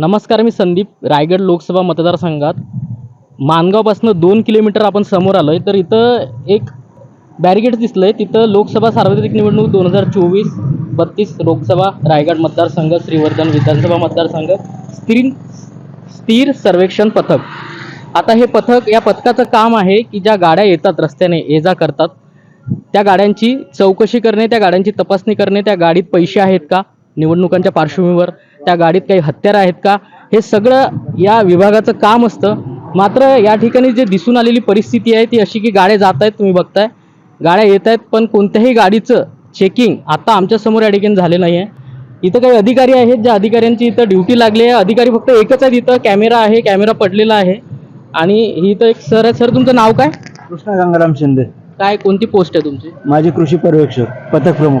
नमस्कार मी संदीप रायगड लोकसभा मतदारसंघात. मानगावपासनं दोन किलोमीटर आपण समोर आलो आहे तर इथं एक बॅरिगेड दिसलं आहे तिथं लोकसभा सार्वत्रिक निवडणूक दोन हजार चोवीस बत्तीस लोकसभा रायगड मतदारसंघ श्रीवर्धन विधानसभा मतदारसंघ स्थिर स्थिर सर्वेक्षण पथक. आता हे पथक या पथकाचं काम आहे की ज्या गाड्या येतात रस्त्याने ये जा करतात. त्या गाड्यांची चौकशी करणे त्या गाड्यांची तपासणी करणे त्या गाडीत पैसे आहेत का निवडणुकांच्या पार्श्वभूमीवर. त्या गाडीत काही हत्यारं आहेत का? हे सगळं या विभागाचं काम असतं. मात्र या ठिकाणी जे दिसून आलेली परिस्थिती आहे ती अशी की गाड्या जात आहेत तुम्ही बघताय. गाड्या येत आहेत पण कोणत्याही गाडीचं चेकिंग आता आमच्यासमोर या ठिकाणी झाले नाही आहे इथं काही अधिकारी आहेत ज्या अधिकाऱ्यांची इथं ड्युटी लागली आहे. अधिकारी फक्त एकच आहेत इथं. कॅमेरा आहे कॅमेरा पडलेला आहे. आणि ही इथं एक सर आहे सर तुमचं नाव काय? कृष्णा गंगाराम शिंदे. काय कोणती पोस्ट आहे तुमची? माजी कृषी पर्यवेक्षक पथक प्रमुख.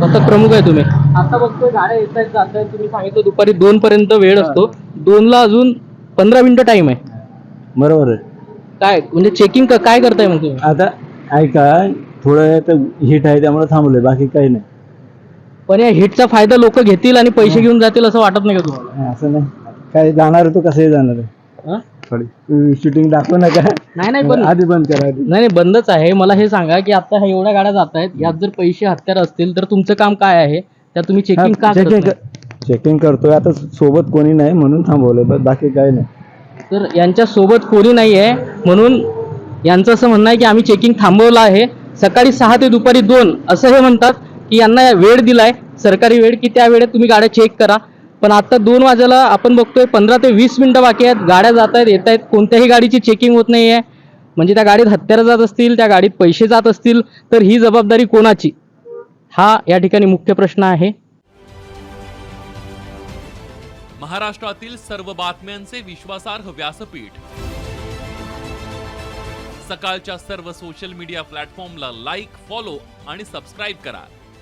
पथक प्रमुख आहे तुम्ही. आता बघतोय गाड्या येत आहेत जात आहेत तुम्ही सांगितलं दुपारी दोन पर्यंत वेळ असतो. दोनला अजून पंधरा मिनिटं टाइम आहे. बरोबर आहे. काय म्हणजे चेकिंग काय करताय मग तुम्ही? आता ऐका थोडं तर हिट आहे त्यामुळे थांबलोय बाकी काही नाही. पण या हिटचा फायदा लोक घेतील आणि पैसे घेऊन जातील असं वाटत नाही का तुम्हाला? नाही, असं नाही. काय जाणार आहे तो कसंही जाणार आहे. हं? थोडी शूटिंग दाखवू नका. नाही नाही पण आधी बंद करा आधी. नाही नाही बंदच आहे. मला हे सांगा की आता ह्या एवढ्या गाड्या जात आहेत यात जर पैसे हत्यार असतील तर तुमचं काम काय आहे? त्या तुम्ही चेकिंग का करत चेकिंग नाही? चेकिंग करतोय. आता सोबत कोणी नाही म्हणून थांबवलंय बस बाकी काही नाही. तर यांच्या सोबत कोणी नाही आहे म्हणून यांचं असं म्हणणं आहे की आम्ही चेकिंग थांबवलं आहे. सकाळी सहा ते दुपारी दोन असं हे म्हणतात की यांना वेळ दिलाय सरकारी वेळ की त्या वेळेत तुम्ही गाड्या चेक करा. पण आता दोन वाजेला आपण बघतोय पंधरा ते वीस मिनिटं बाकी आहेत. गाड्या जात आहेत येत आहेत. कोणत्याही गाडीची चेकिंग होत नाही आहे म्हणजे त्या गाडीत हत्यारं जात असतील त्या गाडीत पैसे जात असतील तर ही जबाबदारी कोणाची? हा या ठिकाणी मुख्य प्रश्न आहे. महाराष्ट्रातील सर्व बातम्यांचे विश्वासार्ह व्यासपीठ. सकाळच्या सर्व सोशल मीडिया प्लॅटफॉर्मला लाईक फॉलो आणि सबस्क्राईब करा.